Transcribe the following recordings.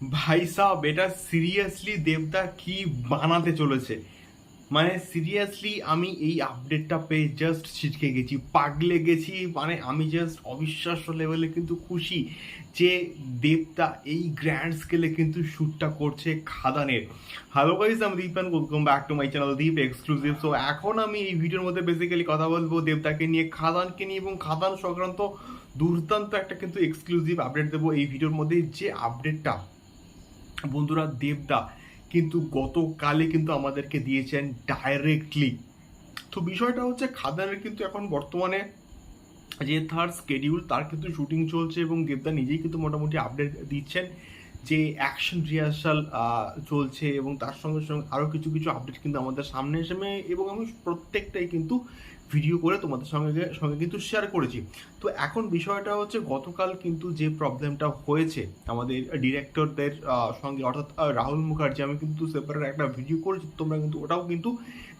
ভাই সাহ এটা সিরিয়াসলি দেবদা কি বানাতে চলেছে? মানে সিরিয়াসলি আমি এই আপডেটটা পেয়ে জাস্ট ছিটকে গেছি, পাগলে গেছি মানে আমি জাস্ট অবিশ্বাস্য লেভেলে কিন্তু খুশি যে দেবদা এই গ্র্যান্ড স্কেলে কিন্তু শ্যুটটা করছে খাদানের। হ্যালো গাইজ আমি Dipan welcome back to my channel Deep exclusive so এখন আমি এই ভিডিওর মধ্যে বেসিক্যালি কথা বলব দেবদাকে নিয়ে, খাদানকে নিয়ে, এবং খাদান সংক্রান্ত দুর্দান্ত একটা কিন্তু এক্সক্লুসিভ আপডেট দেবো এই ভিডিওর মধ্যে যে আপডেটটা বন্ধুরা, দেবদা কিন্তু গতকালে কিন্তু আমাদেরকে দিয়েছেন ডাইরেক্টলি তো বিষয়টা হচ্ছে খাদানের কিন্তু এখন বর্তমানে যে তার স্কেডিউল তার কিন্তু শুটিং চলছে এবং দেবদা নিজেই কিন্তু মোটামুটি আপডেট দিচ্ছেন। যে অ্যাকশন রিহার্সাল চলছে এবং তার সঙ্গে সঙ্গে আরও কিছু কিছু আপডেট কিন্তু আমাদের সামনে এসে এবং আমি প্রত্যেকটাই কিন্তু ভিডিও করে তোমাদের সঙ্গে সঙ্গে কিন্তু শেয়ার করেছি। তো এখন বিষয়টা হচ্ছে গতকাল কিন্তু যে প্রবলেমটা হয়েছে আমাদের ডিরেক্টরদের সঙ্গে, অর্থাৎ রাহুল মুখার্জি, আমি কিন্তু সেপারেট একটা ভিডিও করেছি, তোমরা কিন্তু ওটাও কিন্তু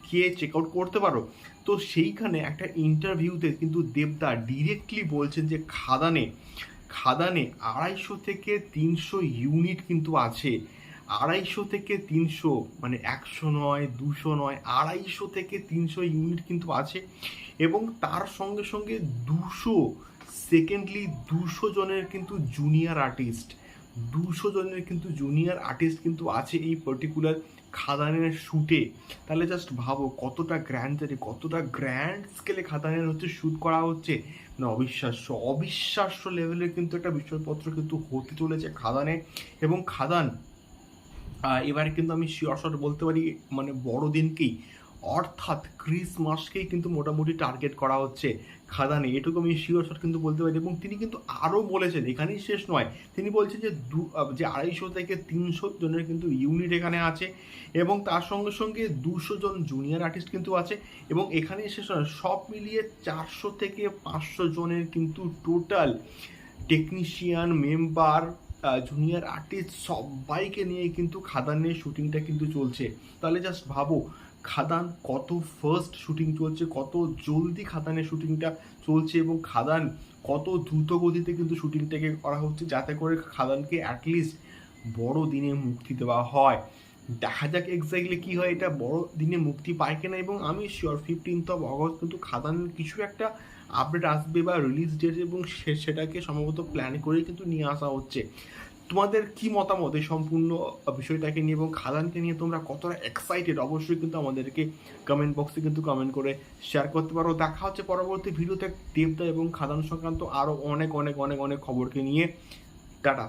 গিয়ে চেক আউট করতে পারো। তো সেইখানে একটা ইন্টারভিউতে কিন্তু দেবদা ডিরেক্টলি বলছেন যে খাদানে খাদানে আড়াইশো থেকে তিনশো ইউনিট কিন্তু আছে। আড়াইশো থেকে তিনশো মানে একশো নয়, দুশো নয়, আড়াইশো থেকে তিনশো ইউনিট কিন্তু আছে এবং তার সঙ্গে সঙ্গে দুশো, সেকেন্ডলি দুশো জনের কিন্তু জুনিয়র আর্টিস্ট। দুশো জনের কিন্তু জুনিয়র আর্টিস্ট কিন্তু আছে এই পার্টিকুলার খাদানের শ্যুটে তাহলে জাস্ট ভাবো কতটা গ্র্যান্ড কতটা গ্র্যান্ড স্কেলে খাদানের হচ্ছে শ্যুট করা হচ্ছে? না, অবিশ্বাস্য অবিশ্বাস্য লেভেলের কিন্তু একটা বিষয়পত্র কিন্তু হতে চলেছে খাদানে। এবং খাদান এবারে কিন্তু আমি শিওর শট বলতে পারি মানে বড়দিনকেই অর্থাৎ ক্রিসমাসকেই কিন্তু মোটামুটি টার্গেট করা হচ্ছে খাদানে। এটুকু আমি শিওর শট কিন্তু বলতে পারি। এবং তিনি কিন্তু আরও বলেছেন, এখানেই শেষ নয়, তিনি বলছেন যে দু, যে আড়াইশো থেকে তিনশো জনের কিন্তু ইউনিট এখানে আছে এবং তার সঙ্গে সঙ্গে দুশো জন জুনিয়র আর্টিস্ট কিন্তু আছে এবং এখানেই শেষ নয়, সব মিলিয়ে চারশো থেকে পাঁচশো জনের কিন্তু total technician member junior artist সবাইকে নিয়ে কিন্তু খাদানের শুটিংটা কিন্তু চলছে। তাহলে জাস্ট ভাবো, খাদান কত ফার্স্ট শুটিং চলছে, কত জলদি খাদানের শুটিংটা চলছে এবং খাদান কত দ্রুত গতিতে কিন্তু শুটিংটাকে করা হচ্ছে যাতে করে খাদানকে অ্যাটলিস্ট বড় দিনে মুক্তি দেওয়া হয়। দেখা যাক এক্স্যাক্টলি কি হয়, এটা বড় দিনে মুক্তি পায় কিনা এবং আমি শিওর ফিফটিন্থ অফ অগস্ট কিন্তু খাদান কিছু একটা আপডেট আসবে বা রিলিজ ডেট এবং সেটাকে সম্ভবত প্ল্যান করেই কিন্তু নিয়ে আসা হচ্ছে। তোমাদের কি মতামত এই সম্পূর্ণ বিষয়টাকে নিয়ে এবং খাদানকে নিয়ে তোমরা কতটা এক্সাইটেড অবশ্যই কিন্তু আমাদেরকে কমেন্ট বক্সে কিন্তু কমেন্ট করে শেয়ার করতে পারো। দেখা হচ্ছে পরবর্তী ভিডিওতে দেবদা এবং খাদান সংক্রান্ত আরও অনেক অনেক অনেক অনেক খবরকে নিয়ে। টাটা।